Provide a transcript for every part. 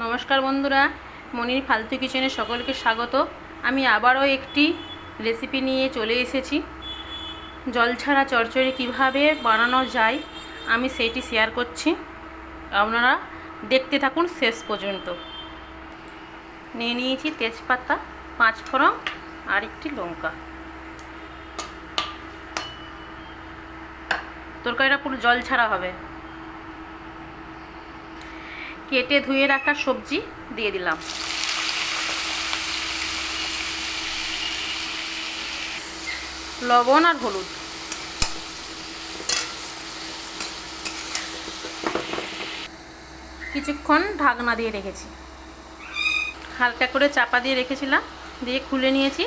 নমস্কার বন্ধুরা, মনির ফালতু কিচেনে সকলকে স্বাগত। আমি আবারও একটি রেসিপি নিয়ে চলে এসেছি। জল ছাড়া চচ্চড়ি কীভাবে বানানো যায়, আমি সেইটি শেয়ার করছি। আপনারা দেখতে থাকুন শেষ পর্যন্ত। নিয়ে নিয়েছি তেজপাতা, পাঁচ ফোড়ন আর একটি লঙ্কা। তরকারিটা পুরো জল ছাড়া হবে। কেটে ধুয়ে রাখা সবজি দিয়ে দিলাম। লবণ আর হলুদ। কিছুক্ষণ ঢাকনা দিয়ে রেখেছি। হালকা করে চাপা দিয়ে রেখেছিলাম, দিয়ে খুলে নিয়েছি।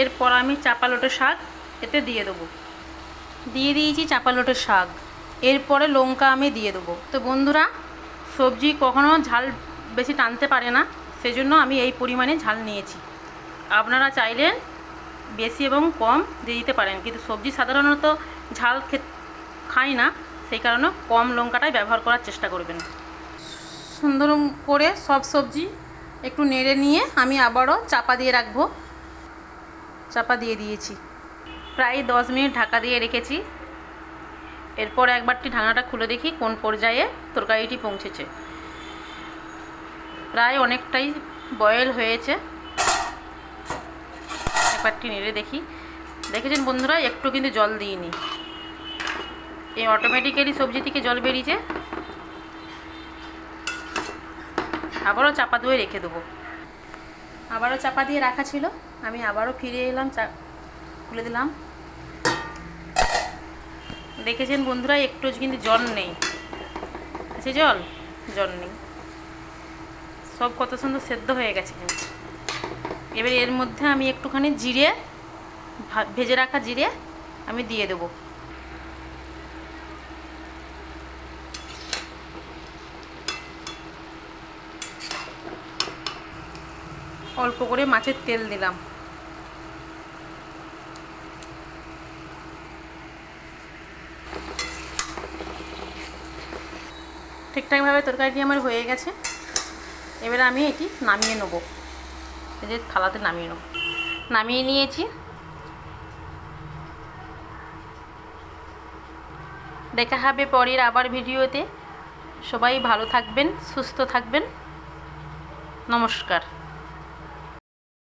এরপর আমি চাপা লোটে শাক এতে দিয়ে দেবো। দিয়ে দিয়েছি চাপা শাক। এরপরে লঙ্কা আমি দিয়ে দেবো। তো বন্ধুরা সবজি কখনো ঝাল বেশি টানতে পারে না, সেজন্য আমি এই পরিমাণে ঝাল নিয়েছি। আপনারা চাইলে বেশি এবং কম দিয়ে দিতে পারেন, কিন্তু সবজি সাধারণত ঝাল খাই না, সেই কারণে কম লঙ্কাটাই ব্যবহার করার চেষ্টা করবেন। সুন্দর করে সব সবজি একটু নেড়ে নিয়ে আমি আবারও চাপা দিয়ে রাখব। চাপা দিয়ে দিয়েছি। প্রায় দশ মিনিট ঢাকা দিয়ে রেখেছি। এরপর একবারটি ঢাকনাটা খুলে দেখি কোন পর্যায়ে তরকারিটি পৌঁছেছে। প্রায় অনেকটাই বয়েল হয়েছে। একবারটি নেড়ে দেখি। দেখেছেন বন্ধুরা, একটু কিন্তু জল দিইনি। এই অটোমেটিক্যালি সবজি থেকে জল বেরিয়েছে। আবারও চাপা দিয়ে রেখে দেবো। আবারও চাপা দিয়ে রাখা ছিল। আমি আবারও ফিরে এলাম, চা খুলে দিলাম। দেখেছেন বন্ধুরা, একটু কিন্তু জল নেই। আছে জল? জল নেই। সব কত সুন্দর সেদ্ধ হয়ে গেছে কিন্তু। এবার এর মধ্যে আমি একটুখানি জিরে ভেজে রাখা জিরে আমি দিয়ে দেবো। অল্প করে মাছের তেল দিলাম। ঠিকঠাকভাবে তরকারিটি আমার হয়ে গেছে। এবারে আমি এটি নামিয়ে নেব। এই যে থালাতে নামিয়ে নেব। নামিয়ে নিয়েছি। দেখা হবে পরের আবার ভিডিওতে। সবাই ভালো থাকবেন, সুস্থ থাকবেন। নমস্কার।